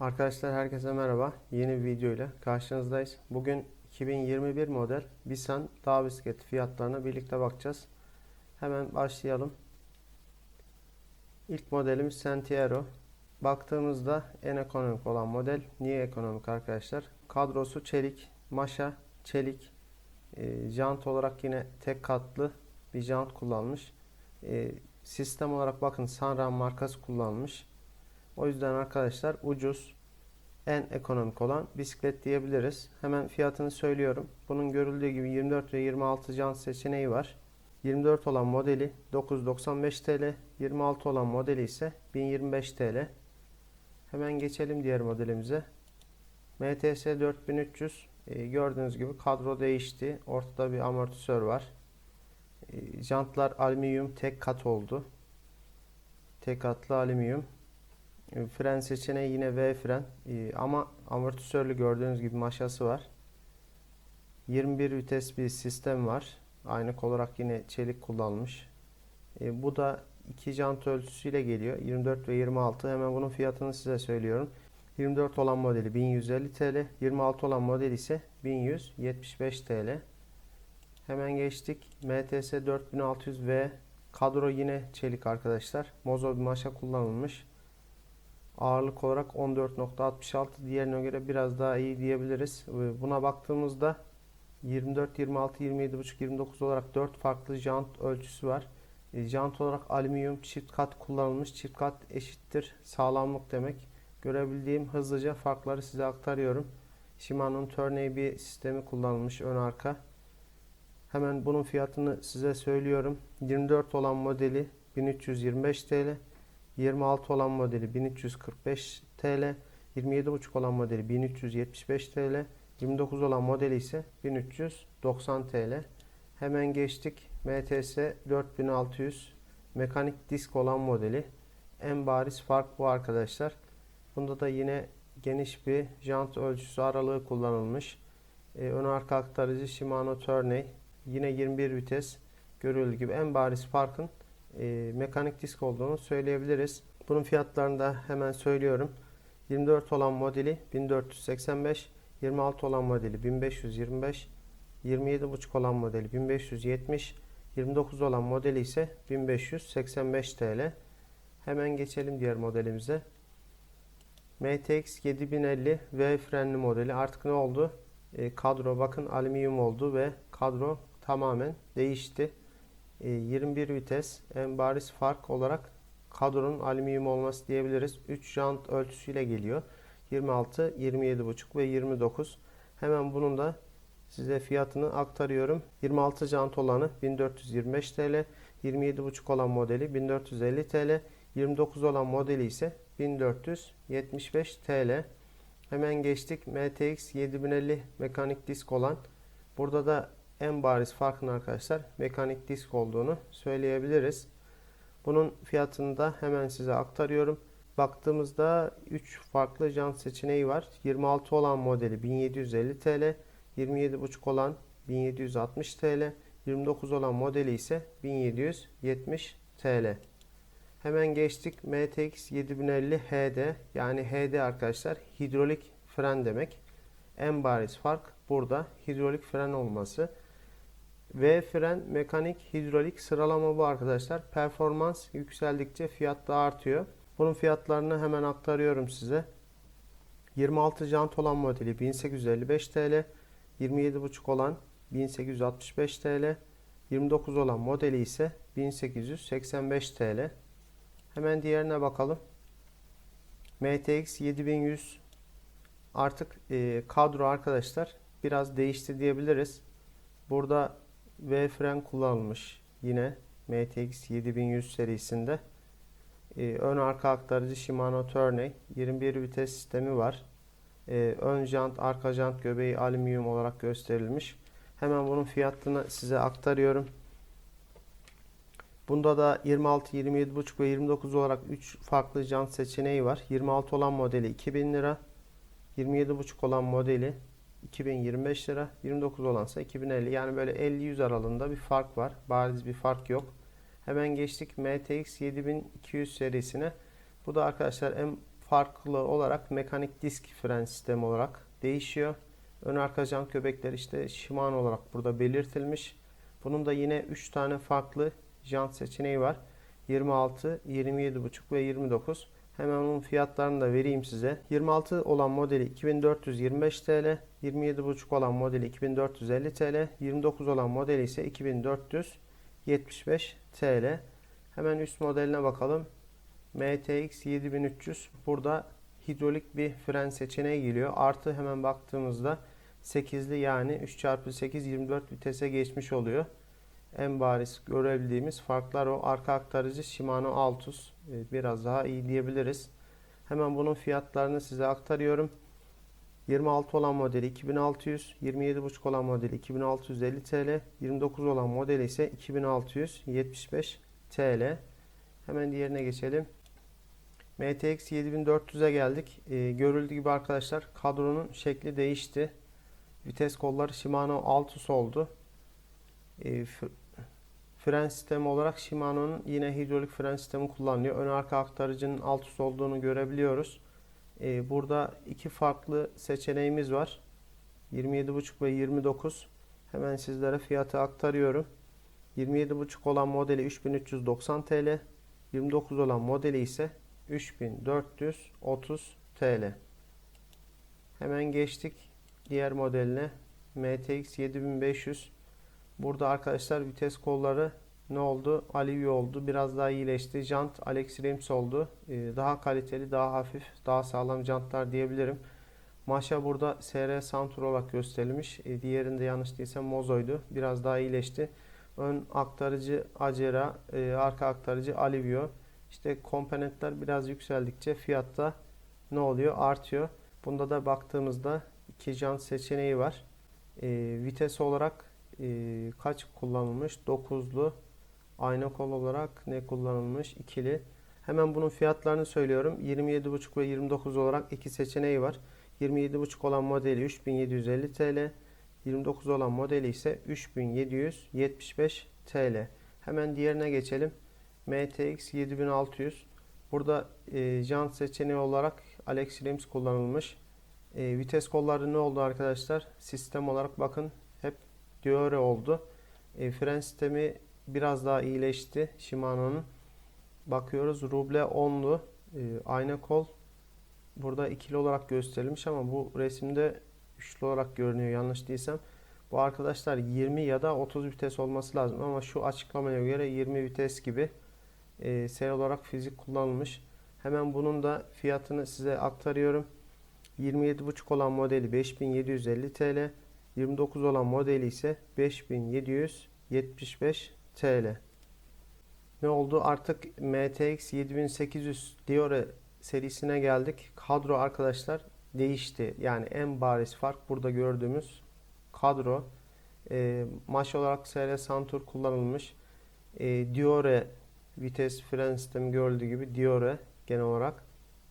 Arkadaşlar herkese merhaba. Yeni bir video ile karşınızdayız. Bugün 2021 model Bisan dağ bisikleti fiyatlarına birlikte bakacağız. Hemen başlayalım. İlk modelimiz Sentiero. Baktığımızda en ekonomik olan model. Niye ekonomik arkadaşlar? Kadrosu çelik, maşa, çelik. E, jant olarak yine tek katlı bir jant kullanmış. E, sistem olarak bakın Sanran markası kullanmış. O yüzden arkadaşlar ucuz, en ekonomik olan bisiklet diyebiliriz. Hemen fiyatını söylüyorum. Bunun görüldüğü gibi 24 ve 26 jant seçeneği var. 24 olan modeli 995 TL, 26 olan modeli ise 1025 TL. Hemen geçelim diğer modelimize. MTS 4300 Ee, gördüğünüz gibi kadro değişti. Ortada bir amortisör var. Ee, jantlar alüminyum tek kat oldu. Tek katlı alüminyum. E, Fren seçeneği yine V fren E, ama amortisörlü gördüğünüz gibi maşası var. 21 vites bir sistem var. Aynak olarak yine çelik kullanmış. E, bu da iki jant ölçüsüyle geliyor. 24 ve 26. Hemen bunun fiyatını size söylüyorum. 24 olan modeli 1150 TL. 26 olan modeli ise 1175 TL. Hemen geçtik. MTS 4600V kadro yine çelik arkadaşlar. Mozo bir maşa kullanılmış. Ağırlık olarak 14.66 diğerine göre biraz daha iyi diyebiliriz. Buna baktığımızda 24, 26, 27.5, 29 olarak 4 farklı jant ölçüsü var. E, Jant olarak alüminyum çift kat kullanılmış. Çift kat eşittir sağlamlık demek. Görebildiğim hızlıca farkları size aktarıyorum. Shimano'nun Tourney bir sistemi kullanılmış ön arka. Hemen bunun fiyatını size söylüyorum. 24 olan modeli 1325 TL. 26 olan modeli 1345 TL, 27.5 olan modeli 1375 TL, 29 olan modeli ise 1390 TL. Hemen geçtik. MTS 4600 mekanik disk olan modeli. En bariz fark bu arkadaşlar. Bunda da yine geniş bir jant ölçüsü aralığı kullanılmış. Ee, ön arka aktarıcı Shimano Tourney. Yine 21 vites. Görüldüğü gibi en bariz farkın e, mekanik disk olduğunu söyleyebiliriz. Bunun fiyatlarını da hemen söylüyorum. 24 olan modeli 1485, 26 olan modeli 1525, 27.5 olan modeli 1570, 29 olan modeli ise 1585 TL. Hemen geçelim diğer modelimize. MTX 7050 V frenli modeli artık ne oldu? E, kadro bakın alüminyum oldu ve kadro tamamen değişti. 21 vites en bariz fark olarak kadronun alüminyum olması diyebiliriz. 3 jant ölçüsüyle geliyor. 26, 27,5 ve 29. Hemen bunun da size fiyatını aktarıyorum. 26 jant olanı 1425 TL, 27,5 olan modeli 1450 TL, 29 olan modeli ise 1475 TL. Hemen geçtik MTX 7050 mekanik disk olan. Burada da en bariz farkın arkadaşlar mekanik disk olduğunu söyleyebiliriz. Bunun fiyatını da hemen size aktarıyorum. Baktığımızda 3 farklı jant seçeneği var. 26 olan modeli 1750 TL, 27.5 olan 1760 TL, 29 olan modeli ise 1770 TL. Hemen geçtik MTX 7050 HD yani HD arkadaşlar hidrolik fren demek. En bariz fark burada hidrolik fren olması. V fren, mekanik, hidrolik sıralama bu arkadaşlar. Performans yükseldikçe fiyat da artıyor. Bunun fiyatlarını hemen aktarıyorum size. 26 jant olan modeli 1855 TL, 27.5 olan 1865 TL, 29 olan modeli ise 1885 TL. Hemen diğerine bakalım. MTX 7100 artık e, kadro arkadaşlar biraz değişti diyebiliriz. Burada V fren kullanılmış. Yine MTX 7100 serisinde. Ee, ön arka aktarıcı Shimano Tourney. 21 vites sistemi var. Ee, ön jant, arka jant göbeği alüminyum olarak gösterilmiş. Hemen bunun fiyatını size aktarıyorum. Bunda da 26, 27,5 ve 29 olarak 3 farklı jant seçeneği var. 26 olan modeli 2000 lira. 27,5 olan modeli 2025 lira. 29 olansa 2050. Yani böyle 50-100 aralığında bir fark var. Bariz bir fark yok. Hemen geçtik MTX 7200 serisine. Bu da arkadaşlar en farklı olarak mekanik disk fren sistemi olarak değişiyor. Ön arka jant göbekleri işte Shimano olarak burada belirtilmiş. Bunun da yine 3 tane farklı jant seçeneği var. 26, 27,5 ve 29. Hemen onun fiyatlarını da vereyim size. 26 olan modeli 2425 TL, 27,5 olan modeli 2450 TL, 29 olan modeli ise 2475 TL. Hemen üst modeline bakalım. MTX 7300. Burada hidrolik bir fren seçeneği geliyor. Artı hemen baktığımızda 8'li yani 3x8 24 vitese geçmiş oluyor. En bariz görebildiğimiz farklar o. Arka aktarıcı Shimano Altus. Ee, Biraz daha iyi diyebiliriz. Hemen bunun fiyatlarını size aktarıyorum. 26 olan modeli 2600, 27,5 olan modeli 2650 TL, 29 olan modeli ise 2675 TL. Hemen diğerine geçelim. MTX 7400'e geldik. Ee, görüldüğü gibi arkadaşlar kadronun şekli değişti. Vites kolları Shimano Altus oldu. F- fren sistemi olarak Shimano'nun yine hidrolik fren sistemi kullanılıyor. Ön arka aktarıcının Altus olduğunu görebiliyoruz. Ee, burada iki farklı seçeneğimiz var. 27,5 ve 29. Hemen sizlere fiyatı aktarıyorum. 27,5 olan modeli 3390 TL. 29 olan modeli ise 3430 TL. Hemen geçtik diğer modeline. MTX 7500. Burada arkadaşlar vites kolları ne oldu? Alivio oldu. Biraz daha iyileşti. Jant Alex Rims oldu. Ee, Daha kaliteli, daha hafif, daha sağlam jantlar diyebilirim. Maşa burada SR Santur olarak gösterilmiş. Ee, Diğerinde yanlış değilsem Mozo'ydu. Biraz daha iyileşti. Ön aktarıcı Acera, e, arka aktarıcı Alivio. İşte komponentler biraz yükseldikçe fiyatta ne oluyor? Artıyor. Bunda da baktığımızda iki jant seçeneği var. Ee, vites olarak e, kaç kullanılmış? 9'lu. Ayna kol olarak ne kullanılmış? İkili. Hemen bunun fiyatlarını söylüyorum. 27,5 ve 29 olarak iki seçeneği var. 27,5 olan modeli 3750 TL. 29 olan modeli ise 3775 TL. Hemen diğerine geçelim. MTX 7600. Burada e, jant seçeneği olarak Alex Rims kullanılmış. E, vites kolları ne oldu arkadaşlar? Sistem olarak bakın Diore oldu. E, fren sistemi biraz daha iyileşti Shimano'nun. Bakıyoruz ruble 10'lu. E, ayna kol burada ikili olarak gösterilmiş ama bu resimde üçlü olarak görünüyor yanlış değilsem. Bu arkadaşlar 20 ya da 30 vites olması lazım ama şu açıklamaya göre 20 vites gibi e, seri olarak fizik kullanılmış. Hemen bunun da fiyatını size aktarıyorum. 27,5 olan modeli 5750 TL. 29 olan modeli ise 5775 TL. Ne oldu? Artık MTX 7800 Diore serisine geldik. Kadro arkadaşlar değişti. Yani en bariz fark burada gördüğümüz kadro. E, maş olarak SR Santur kullanılmış. E, Diore vites fren sistemi gördüğü gibi Diore genel olarak.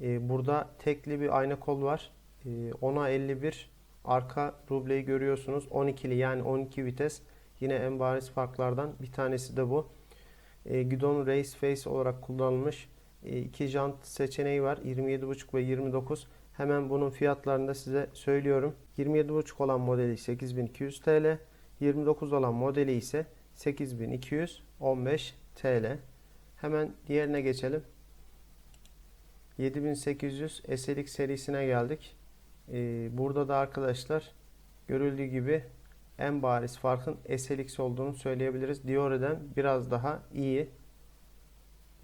E, burada tekli bir ayna kol var. E, 10'a 51 arka rubleyi görüyorsunuz. 12'li yani 12 vites. Yine en bariz farklardan bir tanesi de bu. E, Gidon Race Face olarak kullanılmış. E, iki jant seçeneği var. 27.5 ve 29. Hemen bunun fiyatlarını da size söylüyorum. 27.5 olan modeli 8200 TL. 29 olan modeli ise 8215 TL. Hemen diğerine geçelim. 7800 SLX serisine geldik. Ee, burada da arkadaşlar görüldüğü gibi en bariz farkın SLX olduğunu söyleyebiliriz. Diore'den biraz daha iyi.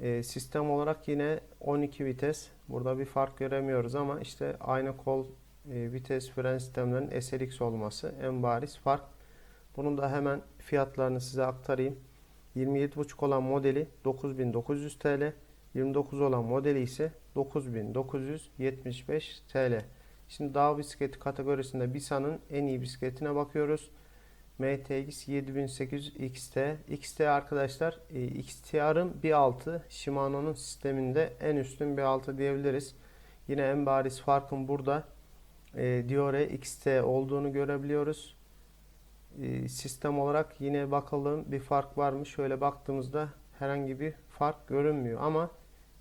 Ee, sistem olarak yine 12 vites. Burada bir fark göremiyoruz ama işte aynı kol e, vites fren sistemlerinin SLX olması en bariz fark. Bunun da hemen fiyatlarını size aktarayım. 27.5 olan modeli 9900 TL. 29 olan modeli ise 9975 TL. Şimdi dağ bisikleti kategorisinde Bisa'nın en iyi bisikletine bakıyoruz. MTX 7800 XT. XT arkadaşlar e, XTR'ın bir altı Shimano'nun sisteminde en üstün bir altı diyebiliriz. Yine en bariz farkın burada e, Diore XT olduğunu görebiliyoruz. E, sistem olarak yine bakalım bir fark var mı? Şöyle baktığımızda herhangi bir fark görünmüyor ama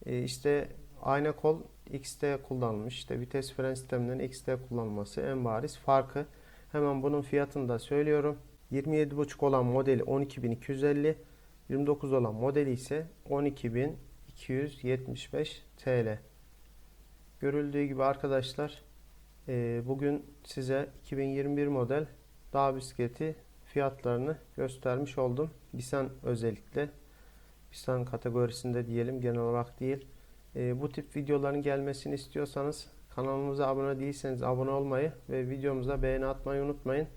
e, işte ayna kol XT kullanılmış. İşte vites fren sisteminden XT kullanılması en bariz farkı. Hemen bunun fiyatını da söylüyorum. 27.5 olan modeli 12.250, 29 olan modeli ise 12.275 TL. Görüldüğü gibi arkadaşlar e, bugün size 2021 model dağ bisikleti fiyatlarını göstermiş oldum. Bisan özellikle. Bisan kategorisinde diyelim genel olarak değil. E, bu tip videoların gelmesini istiyorsanız kanalımıza abone değilseniz abone olmayı ve videomuza beğeni atmayı unutmayın.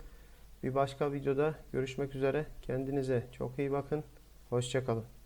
Bir başka videoda görüşmek üzere. Kendinize çok iyi bakın. Hoşçakalın.